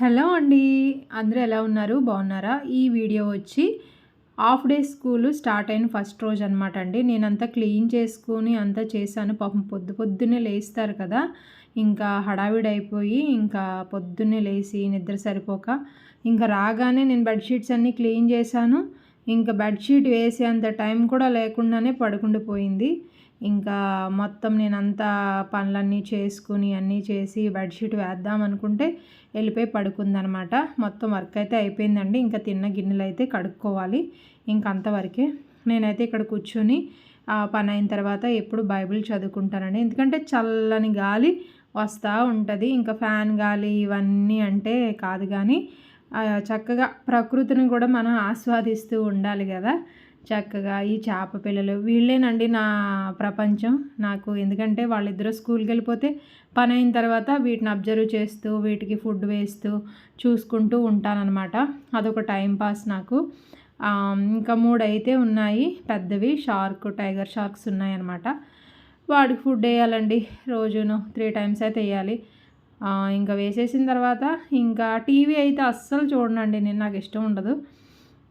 Hello అండి. అందరూ ఎలా ఉన్నారు? బాగున్నారా? ఈ వీడియో వచ్చి హాఫ్ డే స్కూల్ స్టార్ట్ అయిన ఫస్ట్ రోజు అనమాట అండి. నేనంతా క్లీన్ చేసుకుని అంతా చేశాను. పాపం పొద్దు పొద్దున్నే లేస్తారు కదా. ఇంకా హడావిడి అయిపోయి ఇంకా పొద్దున్నే లేచి నిద్ర సరిపోక ఇంకా రాగానే నేను బెడ్షీట్స్ అన్నీ క్లీన్ చేశాను. ఇంకా బెడ్షీట్ వేసేంత టైం కూడా లేకుండానే పడుకుండిపోయింది ఇంకా మొత్తం నేను అంతా పనులన్నీ చేసుకుని అన్నీ చేసి బెడ్షీట్ వేద్దాం అనుకుంటే వెళ్ళిపోయి పడుకుందనమాట. మొత్తం వర్క్ అయితే అయిపోయిందండి. ఇంకా తిన్న గిన్నెలు అయితే కడుక్కోవాలి. ఇంక అంతవరకే నేనైతే ఇక్కడ కూర్చొని పని అయిన తర్వాత ఎప్పుడు బైబిల్ చదువుకుంటానండి. ఎందుకంటే చల్లని గాలి వస్తూ ఉంటుంది. ఇంకా ఫ్యాన్ గాలి ఇవన్నీ అంటే కాదు కానీ చక్కగా ప్రకృతిని కూడా మనం ఆస్వాదిస్తూ ఉండాలి కదా. చక్కగా ఈ చేప పిల్లలు వీళ్ళేనండి నా ప్రపంచం. నాకు ఎందుకంటే వాళ్ళిద్దరూ స్కూల్కి వెళ్ళిపోతే పని అయిన తర్వాత వీటిని అబ్జర్వ్ చేస్తూ వీటికి ఫుడ్ వేస్తూ చూసుకుంటూ ఉంటానన్నమాట. అదొక టైం పాస్ నాకు. ఇంకా మూడు అయితే ఉన్నాయి. పెద్దవి షార్క్ టైగర్ షార్క్స్ ఉన్నాయన్నమాట. వాడికి ఫుడ్ వేయాలండి. రోజును త్రీ టైమ్స్ అయితే వేయాలి. ఇంకా వేసేసిన తర్వాత ఇంకా టీవీ అయితే అస్సలు చూడండి నేను నాకు ఇష్టం ఉండదు.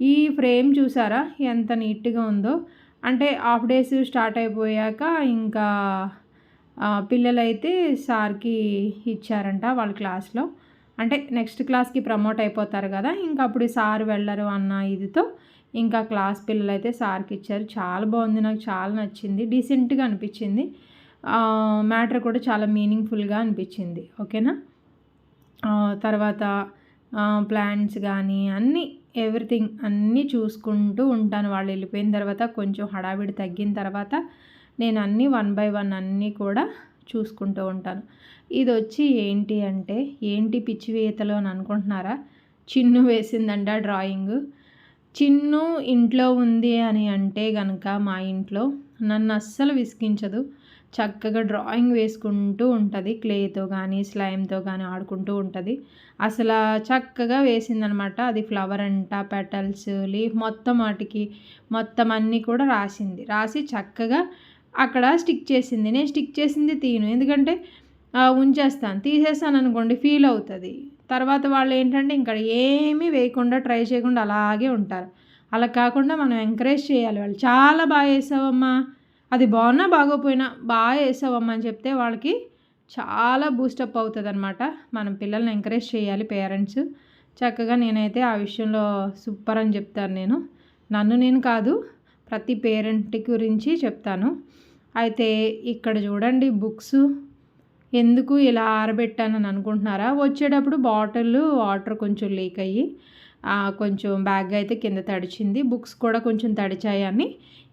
ఈ ఫ్రేమ్ చూసారా? ఎంత నీట్గా ఉందో. అంటే హాఫ్ డేస్ స్టార్ట్ అయిపోయాక ఇంకా పిల్లలైతే సార్కి ఇచ్చారంట వాళ్ళ క్లాస్లో. అంటే నెక్స్ట్ క్లాస్కి ప్రమోట్ అయిపోతారు కదా ఇంకా అప్పుడు సార్ వెళ్ళరు అన్న ఇదితో ఇంకా క్లాస్ పిల్లలైతే సార్కి ఇచ్చారు. చాలా బాగుంది నాకు చాలా నచ్చింది. డీసెంట్గా అనిపించింది. మ్యాటర్ కూడా చాలా మీనింగ్ఫుల్గా అనిపించింది. ఓకేనా? తర్వాత ప్లాంట్స్ కానీ అన్నీ ఎవ్రీథింగ్ అన్నీ చూసుకుంటూ ఉంటాను. వాళ్ళు వెళ్ళిపోయిన తర్వాత కొంచెం హడావిడి తగ్గిన తర్వాత నేను అన్నీ వన్ బై వన్ అన్నీ కూడా చూసుకుంటూ ఉంటాను. ఇది వచ్చి ఏంటి అంటే ఏంటి పిచ్చి వేతలు అని అనుకుంటున్నారా? చిన్ను వేసిందంట డ్రాయింగ్. చిన్ను ఇంట్లో ఉంది అని అంటే కనుక మా ఇంట్లో నన్ను అస్సలు విసిగించదు. చక్కగా డ్రాయింగ్ వేసుకుంటూ ఉంటుంది. క్లేతో కానీ స్లైమ్తో కానీ ఆడుకుంటూ ఉంటుంది. అసలు చక్కగా వేసిందనమాట. అది ఫ్లవర్ అంట పెటల్స్ లీఫ్ మొత్తం వాటికి మొత్తం అన్నీ కూడా రాసింది. రాసి చక్కగా అక్కడ స్టిక్ చేసింది. నేను స్టిక్ చేసింది తీను. ఎందుకంటే ఉంచేస్తాను. తీసేస్తాను అనుకోండి ఫీల్ అవుతుంది. తర్వాత వాళ్ళు ఏంటంటే ఇంకా ఏమీ వేయకుండా ట్రై చేయకుండా అలాగే ఉంటారు. అలా కాకుండా మనం ఎంకరేజ్ చేయాలి. వాళ్ళు చాలా బాగా వేసావమ్మా. అది బాగున్నా బాగోపోయినా బాగా వేసావమ్మా అని చెప్తే వాళ్ళకి చాలా బూస్టప్ అవుతుంది అనమాట మనం పిల్లల్ని ఎంకరేజ్ చేయాలి పేరెంట్స్ చక్కగా నేనైతే ఆ విషయంలో సూపర్ అని చెప్తాను నేను. నన్ను నేను కాదు ప్రతి పేరెంట్ గురించి చెప్తాను. అయితే ఇక్కడ చూడండి బుక్స్ ఎందుకు ఇలా ఆరబెట్టానని అనుకుంటున్నారా? వచ్చేటప్పుడు బాటిల్ వాటర్ కొంచెం లీక్ అయ్యి కొంచెం బ్యాగ్ అయితే కింద తడిచింది. బుక్స్ కూడా కొంచెం తడిచాయని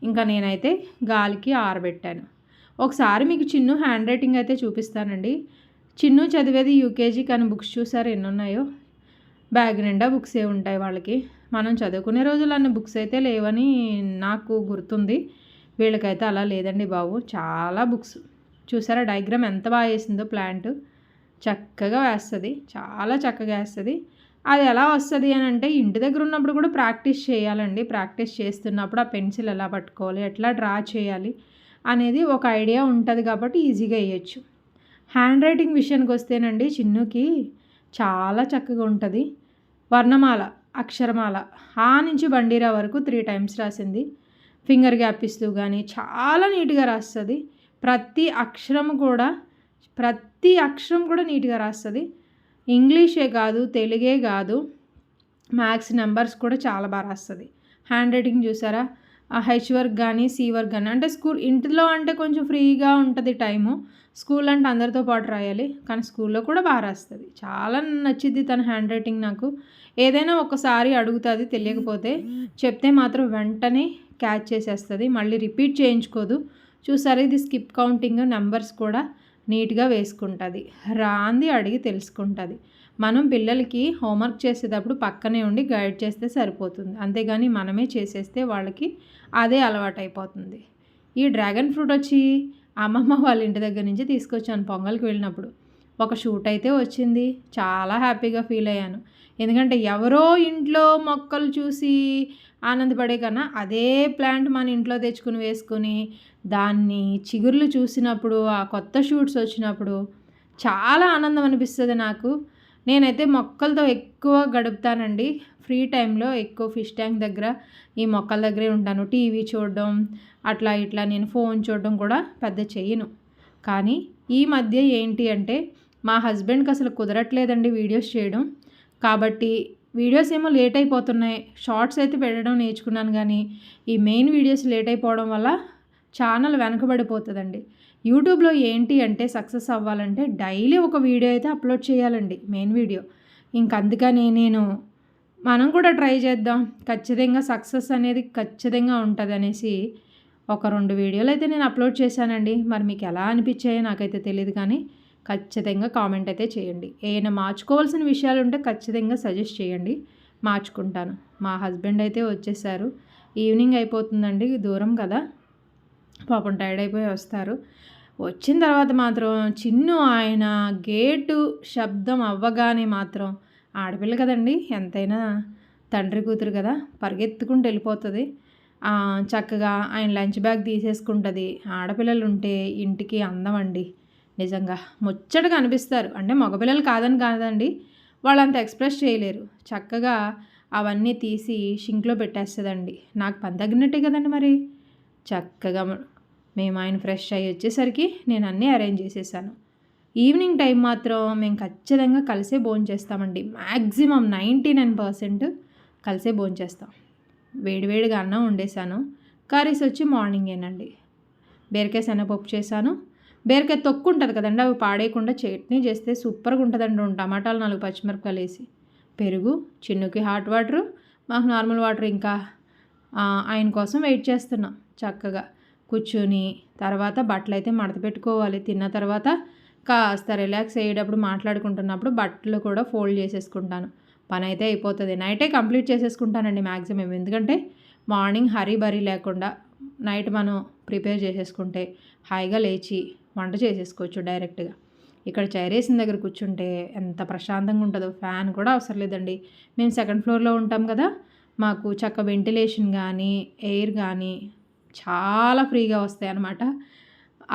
ఇంకా నేనైతే గాలికి ఆరబెట్టాను. ఒకసారి మీకు చిన్ను హ్యాండ్ రైటింగ్ అయితే చూపిస్తానండి. చిన్ను చదివేది యూకేజీ కానీ బుక్స్ చూసారు ఎన్ని ఉన్నాయో బ్యాగ్ నిండా బుక్స్ ఏ ఉంటాయి వాళ్ళకి. మనం చదువుకునే రోజులు అన్ని బుక్స్ అయితే లేవని నాకు గుర్తుంది. వీళ్ళకైతే అలా లేదండి బాబు. చాలా బుక్స్ చూసారా డయాగ్రామ్ ఎంత బాగా వేసిందో ప్లాంట్ చక్కగా వేస్తుంది. చాలా చక్కగా వేస్తుంది. అది ఎలా వస్తుంది అని అంటే ఇంటి దగ్గర ఉన్నప్పుడు కూడా ప్రాక్టీస్ చేయాలండి. ప్రాక్టీస్ చేస్తున్నప్పుడు ఆ పెన్సిల్ ఎలా పట్టుకోవాలి ఎట్లా డ్రా చేయాలి అనేది ఒక ఐడియా ఉంటుంది కాబట్టి ఈజీగా వేయచ్చు. హ్యాండ్ రైటింగ్ విషయానికి వస్తేనండి చిన్నుకి చాలా చక్కగా ఉంటుంది. వర్ణమాల అక్షరమాల ఆ నుంచి బండీరా వరకు త్రీ టైమ్స్ రాసింది. ఫింగర్ గ్యాప్ ఇస్తూ కానీ చాలా నీట్గా రాస్తుంది. ప్రతి అక్షరం కూడా ప్రతి అక్షరం కూడా నీట్గా రాస్తుంది. ఇంగ్లీషే కాదు తెలుగే కాదు. మ్యాథ్స్ నెంబర్స్ కూడా చాలా బాగా రాస్తుంది. హ్యాండ్ రైటింగ్ చూసారా? హెచ్ వర్క్ కానీ సి వర్క్ కానీ అంటే స్కూల్ ఇంటిలో అంటే కొంచెం ఫ్రీగా ఉంటుంది టైము. స్కూల్ అంటే అందరితో పాటు రాయాలి కానీ స్కూల్లో కూడా బాగా రాస్తుంది. చాలా నచ్చింది తన హ్యాండ్ రైటింగ్ నాకు. ఏదైనా ఒకసారి అడుగుతుంది తెలియకపోతే చెప్తే మాత్రం వెంటనే క్యాచ్ చేసేస్తుంది. మళ్ళీ రిపీట్ చేయించుకోదు. చూసారా ఇది స్కిప్ కౌంటింగ్ నెంబర్స్ కూడా. నీట్గా వేసుకుంటుంది. రాంది అడిగి తెలుసుకుంటుంది. మనం పిల్లలకి హోంవర్క్ చేసేటప్పుడు పక్కనే ఉండి గైడ్ చేస్తే సరిపోతుంది. అంతేగాని మనమే చేసేస్తే వాళ్ళకి అదే అలవాటైపోతుంది. ఈ డ్రాగన్ ఫ్రూట్ వచ్చి అమ్మమ్మ వాళ్ళ ఇంటి దగ్గర నుంచి తీసుకొచ్చాను పొంగల్కి వెళ్ళినప్పుడు. ఒక షూట్ అయితే వచ్చింది. చాలా హ్యాపీగా ఫీల్ అయ్యాను. ఎందుకంటే ఎవరో ఇంట్లో మొక్కలు చూసి ఆనందపడే కన్నా అదే ప్లాంట్ మన ఇంట్లో తెచ్చుకుని వేసుకుని దాన్ని చిగుర్లు చూసినప్పుడు ఆ కొత్త షూట్స్ వచ్చినప్పుడు చాలా ఆనందం అనిపిస్తుంది నాకు. నేనైతే మొక్కలతో ఎక్కువ గడుపుతానండి. ఫ్రీ టైంలో ఎక్కువ ఫిష్ ట్యాంక్ దగ్గర ఈ మొక్కల దగ్గరే ఉంటాను. టీవీ చూడడం అట్లా ఇట్లా నేను ఫోన్ చూడడం కూడా పెద్ద చెయ్యను. కానీ ఈ మధ్య ఏంటి అంటే మా హస్బెండ్కి అసలు కుదరట్లేదండి వీడియోస్ చేయడం. కాబట్టి వీడియోస్ ఏమో లేట్ అయిపోతున్నాయి. షార్ట్స్ అయితే పెట్టడం నేర్చుకున్నాను కానీ ఈ మెయిన్ వీడియోస్ లేట్ అయిపోవడం వల్ల ఛానల్ వెనకబడిపోతుందండి. యూట్యూబ్లో ఏంటి అంటే సక్సెస్ అవ్వాలంటే డైలీ ఒక వీడియో అయితే అప్లోడ్ చేయాలండి మెయిన్ వీడియో. ఇంక అందుకని నేను మనం కూడా ట్రై చేద్దాం. ఖచ్చితంగా సక్సెస్ అనేది ఖచ్చితంగా ఉంటుంది అనేసి ఒక రెండు వీడియోలు అయితే నేను అప్లోడ్ చేశానండి. మరి మీకు ఎలా అనిపించాయో నాకైతే తెలియదు కానీ ఖచ్చితంగా కామెంట్ అయితే చేయండి. ఏమైనా మార్చుకోవాల్సిన విషయాలు ఉంటే ఖచ్చితంగా సజెస్ట్ చేయండి. మార్చుకుంటాను. మా హస్బెండ్ అయితే వచ్చేసారు. ఈవినింగ్ అయిపోతుందండి. దూరం కదా. పాపం టైర్డ్ అయిపోయి వస్తారు. వచ్చిన తర్వాత మాత్రం చిన్ను ఆయన గేటు శబ్దం అవ్వగానే మాత్రం ఆడపిల్ల కదండి ఎంతైనా తండ్రి కూతురు కదా పరిగెత్తుకుంటూ వెళ్ళిపోతుంది. చక్కగా ఆయన లంచ్ బ్యాగ్ తీసేసుకుంటుంది. ఆడపిల్లలు ఉంటే ఇంటికి అందం అండి నిజంగా ముచ్చటగా అనిపిస్తారు. అంటే మగపిల్లలు కాదని కాదండి. వాళ్ళంత ఎక్స్ప్రెస్ చేయలేరు. చక్కగా అవన్నీ తీసి షింక్లో పెట్టేస్తుందండి. నాకు పని తగినట్టే కదండి మరి. చక్కగా మేము ఆయన ఫ్రెష్ అయ్యి వచ్చేసరికి నేను అన్నీ అరేంజ్ చేసేసాను. ఈవినింగ్ టైం మాత్రం మేము ఖచ్చితంగా కలిసే భోంచేస్తామండి మ్యాక్సిమం నైంటీ నైన్ పర్సెంట్ కలిసే భోంచేస్తాం వేడివేడిగా అన్నం వండేసాను. కర్రీస్ వచ్చి మార్నింగేనండి. బీరకాయ శనగపప్పు చేశాను. బీరకాయ తొక్కు ఉంటుంది కదండి అవి పాడేయకుండా చట్నీ చేస్తే సూపర్గా ఉంటుందండి రెండు టమాటాలు నాలుగు పచ్చిమిరపకాయలు వేసి. పెరుగు చిన్నుకి హాట్ వాటరు మాకు నార్మల్ వాటర్ ఇంకా ఆయన కోసం వెయిట్ చేస్తున్నాం చక్కగా. కూర్చొని తర్వాత బట్టలు అయితే మడత పెట్టుకోవాలి. తిన్న తర్వాత కాస్త రిలాక్స్ అయ్యేటప్పుడు మాట్లాడుకుంటున్నప్పుడు బట్టలు కూడా ఫోల్డ్ చేసేసుకుంటాను. పని అయితే అయిపోతుంది. నైటే కంప్లీట్ చేసేసుకుంటానండి మ్యాక్సిమం ఎందుకంటే మార్నింగ్ హరీ బరీ లేకుండా నైట్ మనం ప్రిపేర్ చేసేసుకుంటే హాయిగా లేచి వంట చేసేసుకోవచ్చు డైరెక్ట్గా. ఇక్కడ చైరేసిన దగ్గర కూర్చుంటే ఎంత ప్రశాంతంగా ఉంటుందో ఫ్యాన్ కూడా అవసరం లేదండి. మేము సెకండ్ ఫ్లోర్లో ఉంటాం కదా మాకు చక్క వెంటిలేషన్ కానీ ఎయిర్ కానీ చాలా ఫ్రీగా వస్తాయి అన్నమాట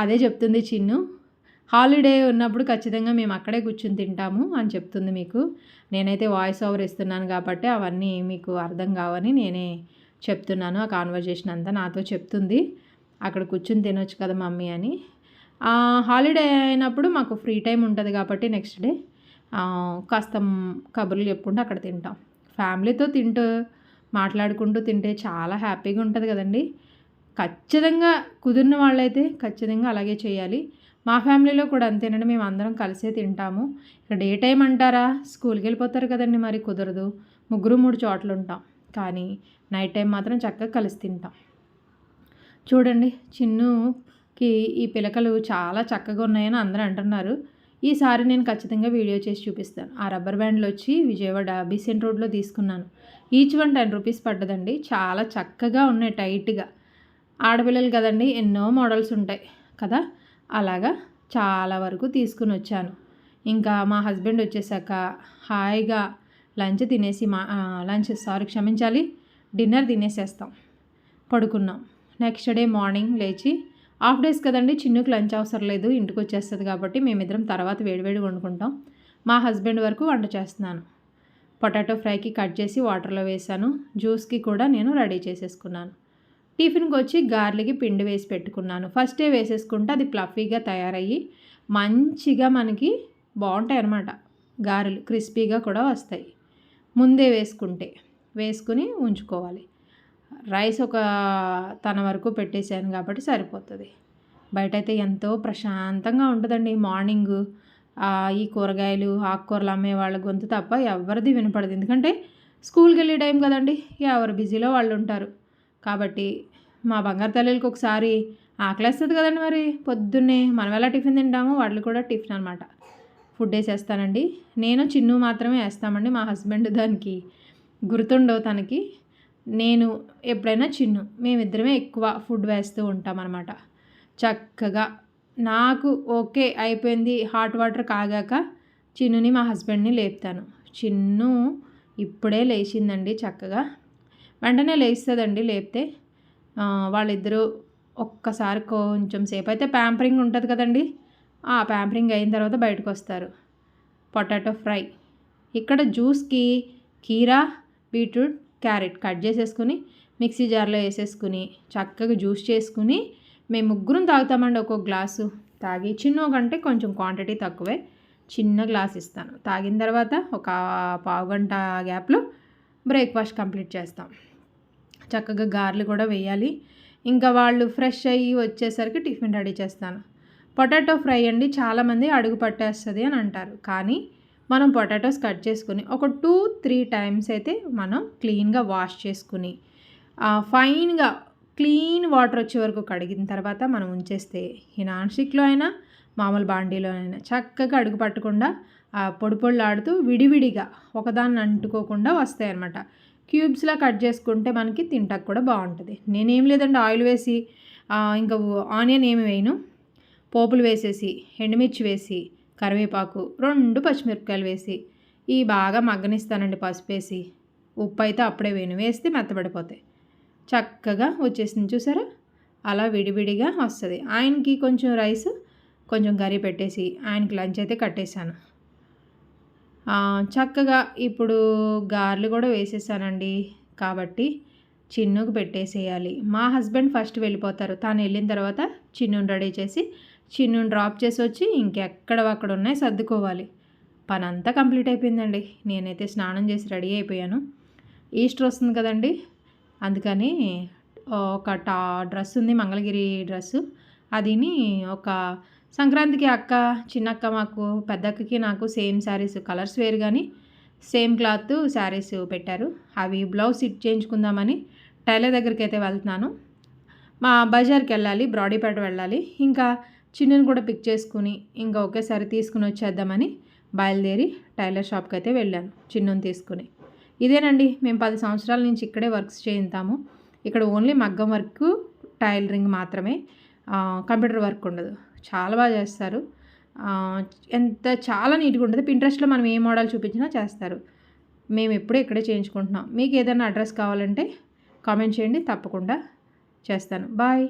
అదే చెప్తుంది చిన్ను. హాలిడే ఉన్నప్పుడు ఖచ్చితంగా మేము అక్కడే కూర్చుని తింటాము అని చెప్తుంది మీకు. నేనైతే వాయిస్ ఓవర్ ఇస్తున్నాను కాబట్టి అవన్నీ మీకు అర్థం కావని నేనే చెప్తున్నాను. ఆ కాన్వర్జేషన్ అంతా నాతో చెప్తుంది. అక్కడ కూర్చుని తినొచ్చు కదా మమ్మీ అని. హాలిడే అయినప్పుడు మాకు ఫ్రీ టైం ఉంటుంది కాబట్టి నెక్స్ట్ డే కాస్త కబుర్లు చెప్పుకుంటూ అక్కడ తింటాం. ఫ్యామిలీతో తింటూ మాట్లాడుకుంటూ తింటే చాలా హ్యాపీగా ఉంటుంది కదండి. ఖచ్చితంగా కుదిరిన వాళ్ళైతే ఖచ్చితంగా అలాగే చేయాలి. మా ఫ్యామిలీలో కూడా అంతేనండి మేము అందరం కలిసే తింటాము. ఇక్కడ డే టైం అంటారా? స్కూల్కి వెళ్ళిపోతారు కదండి మరి కుదరదు. ముగ్గురు మూడు చోట్ల ఉంటాం. కానీ నైట్ టైం మాత్రం చక్కగా కలిసి తింటాం. చూడండి కి ఈ పిలకలు చాలా చక్కగా ఉన్నాయని అందరూ అంటున్నారు. ఈసారి నేను ఖచ్చితంగా వీడియో చేసి చూపిస్తాను. ఆ రబ్బర్ బ్యాండ్లు వచ్చి విజయవాడ బీసెంట్ రోడ్లో తీసుకున్నాను. ఈచ్ వన్ టెన్ రూపీస్ పడ్డదండి. చాలా చక్కగా ఉన్నాయి టైట్గా. ఆడపిల్లలు కదండి ఎన్నో మోడల్స్ ఉంటాయి కదా? అలాగా చాలా వరకు తీసుకుని వచ్చాను. ఇంకా మా హస్బెండ్ వచ్చేసాక హాయిగా లంచ్ తినేసి మా లంచ్ సారీ క్షమించాలి డిన్నర్ తినేసేస్తాం. పడుకున్నాం. నెక్స్ట్ డే మార్నింగ్ లేచి హాఫ్ డేస్ కదండి చిన్నుకు లంచ్ అవసరం లేదు ఇంటికి వచ్చేస్తుంది కాబట్టి మేమిద్దరం తర్వాత వేడివేడి వండుకుంటాం. మా హస్బెండ్ వరకు వంట చేస్తున్నాను. పొటాటో ఫ్రైకి కట్ చేసి వాటర్లో వేసాను జ్యూస్కి కూడా నేను రెడీ చేసేసుకున్నాను. టిఫిన్కి వచ్చి గార్లికి పిండి వేసి పెట్టుకున్నాను. ఫస్టే వేసేసుకుంటే అది ప్లఫీగా తయారయ్యి మంచిగా మనకి బాగుంటాయి అన్నమాట. గారెలు క్రిస్పీగా కూడా వస్తాయి. ముందే వేసుకుంటే వేసుకుని ఉంచుకోవాలి. రైస్ ఒక తన వరకు పెట్టేశాను కాబట్టి సరిపోతుంది. బయట అయితే ఎంతో ప్రశాంతంగా ఉంటుందండి మార్నింగ్. ఈ కూరగాయలు ఆకుకూరలు అమ్మే వాళ్ళ గొంతు తప్ప ఎవరిది వినపడదు. ఎందుకంటే స్కూల్కి వెళ్ళే టైం కదండి ఎవరు బిజీలో వాళ్ళు ఉంటారు కాబట్టి మా బంగారు తల్లికి ఒకసారి ఆకలేస్తుంది కదండి మరి. పొద్దున్నే మనం ఎలా టిఫిన్ తింటామో వాళ్ళు కూడా టిఫిన్ అనమాట ఫుడ్ వేసేస్తానండి. నేను చిన్ను మాత్రమే వేస్తామండి మా హస్బెండ్ దానికి. గుర్తుండవు తనకి. నేను ఎప్పుడైనా చిన్ను మేమిద్దరమే ఎక్కువ ఫుడ్ వేస్తూ ఉంటామన్నమాట. చక్కగా నాకు ఓకే అయిపోయింది హాట్ వాటర్ కాగాక చిన్నుని మా హస్బెండ్ని లేపుతాను. చిన్ను ఇప్పుడే లేచిందండి చక్కగా. వెంటనే లేస్తుందండి లేపితే. వాళ్ళిద్దరూ ఒక్కసారి కొంచెం సేపు అయితే ప్యాంపరింగ్ ఉంటుంది కదండి. ఆ ప్యాంపరింగ్ అయిన తర్వాత బయటకు వస్తారు పొటాటో ఫ్రై. ఇక్కడ జ్యూస్కి కీరా బీట్రూట్ క్యారెట్ కట్ చేసేసుకుని మిక్సీ జార్లో వేసేసుకుని చక్కగా జ్యూస్ చేసుకుని మేము ముగ్గురం తాగుతామండి ఒక్కొక్క గ్లాసు. తాగి చిన్న కంటే కొంచెం క్వాంటిటీ తక్కువే. చిన్న గ్లాస్ ఇస్తాను. తాగిన తర్వాత ఒక పావు గంట గ్యాప్లో బ్రేక్ఫాస్ట్ కంప్లీట్ చేస్తాం. చక్కగా గార్లు కూడా వేయాలి. ఇంకా వాళ్ళు ఫ్రెష్ అయ్యి వచ్చేసరికి టిఫిన్ రెడీ చేస్తాను. పొటాటో ఫ్రై అండి. చాలామంది అడుగు పట్టేస్తుంది అని అంటారు. కానీ మనం పొటాటోస్ కట్ చేసుకుని ఒక టూ త్రీ టైమ్స్ అయితే మనం క్లీన్గా వాష్ చేసుకుని ఫైన్గా క్లీన్ వాటర్ వచ్చే వరకు కడిగిన తర్వాత మనం ఉంచేస్తే ఈ నాన్ స్టిక్లో అయినా మామూలు బాండీలో అయినా చక్కగా అడుగు పట్టకుండా పొడి పొడిలాడుతూ విడివిడిగా ఒకదాన్ని అంటుకోకుండా వస్తాయి అన్నమాట క్యూబ్స్లా కట్ చేసుకుంటే మనకి తింటాకు కూడా బాగుంటుంది. నేనేం లేదండి ఆయిల్ వేసి ఇంకా ఆనియన్ ఏమి వేయను. పోపులు వేసేసి ఎండుమిర్చి వేసి కరివేపాకు రెండు పచ్చిమిరపకాయలు వేసి ఈ బాగా మగ్గనిస్తానండి పసుపు వేసి ఉప్పు అయితే అప్పుడే వేను వేస్తే మెత్తబడిపోతాయి. చక్కగా వచ్చేసింది చూసారా? అలా విడివిడిగా వస్తుంది. ఆయనకి కొంచెం రైస్ కొంచెం కర్రీ పెట్టేసి ఆయనకి లంచ్ అయితే కట్టేశాను. చక్కగా ఇప్పుడు గార్లు కూడా వేసేసానండి. కాబట్టి చిన్నుకు పెట్టేసేయాలి. మా హస్బెండ్ ఫస్ట్ వెళ్ళిపోతారు. తాను వెళ్ళిన తర్వాత చిన్నుని రెడీ చేసి చిన్నుని డ్రాప్ చేసి వచ్చి ఇంకెక్కడ అక్కడ ఉన్నాయి సర్దుకోవాలి. పని అంతా కంప్లీట్ అయిపోయిందండి. నేనైతే స్నానం చేసి రెడీ అయిపోయాను. ఈస్టర్ వస్తుంది కదండి. అందుకని ఒక టా డ్రెస్ ఉంది మంగళగిరి డ్రెస్సు అదిని ఒక సంక్రాంతికి అక్క చిన్నక్క మాకు పెద్దక్కకి నాకు సేమ్ శారీస్ కలర్స్ వేరు కానీ సేమ్ క్లాత్ శారీస్ పెట్టారు. అవి బ్లౌజ్ ఇట్ చేయించుకుందామని టైలర్ దగ్గరికి అయితే వెళ్తున్నాను. మా బజార్కి వెళ్ళాలి బ్రాడీపేట వెళ్ళాలి. ఇంకా చిన్నని కూడా పిక్ చేసుకుని ఇంకా ఒకేసారి తీసుకుని వచ్చేద్దామని బయలుదేరి టైలర్ షాప్కి అయితే వెళ్ళాను చిన్నని తీసుకుని. ఇదేనండి మేము పది సంవత్సరాల నుంచి ఇక్కడే వర్క్స్ చేయింతాము. ఇక్కడ ఓన్లీ మగ్గం వర్క్ టైలరింగ్ మాత్రమే. కంప్యూటర్ వర్క్ ఉండదు. చాలా బాగా చేస్తారు. ఎంత చాలా నీట్గా ఉంటుంది. పింట్రెస్ట్లో మనం ఏ మోడల్ చూపించినా చేస్తారు. మేము ఎప్పుడూ ఇక్కడే చేయించుకుంటున్నాం. మీకు ఏదైనా అడ్రస్ కావాలంటే కామెంట్ చేయండి. తప్పకుండా చేస్తాను. బాయ్.